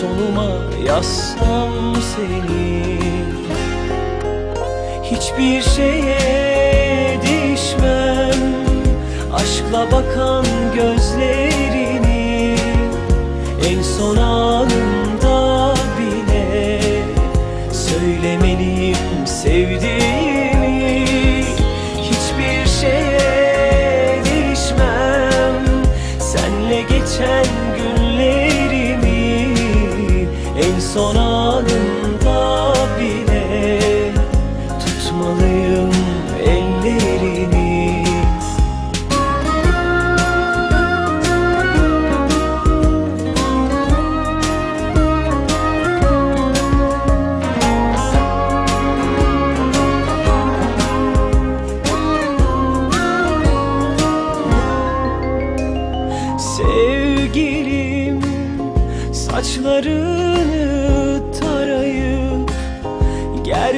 En sonuma yazsam seni. Hiçbir şeye değişmem Aşkla bakan gözlerini En son anımda bile Söylemeliyim sevdiğimi son anımda bile Tutmalıyım ellerini. Sevgilim saçlarını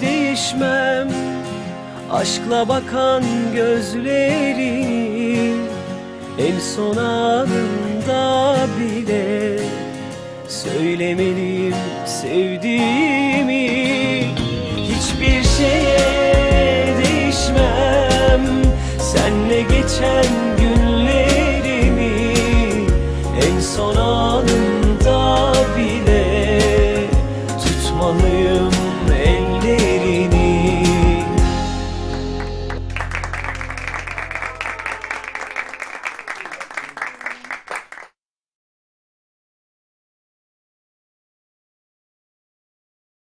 değişmem. Aşkla bakan gözlerini En son anımda bile Söylemeliyim sevdiğimi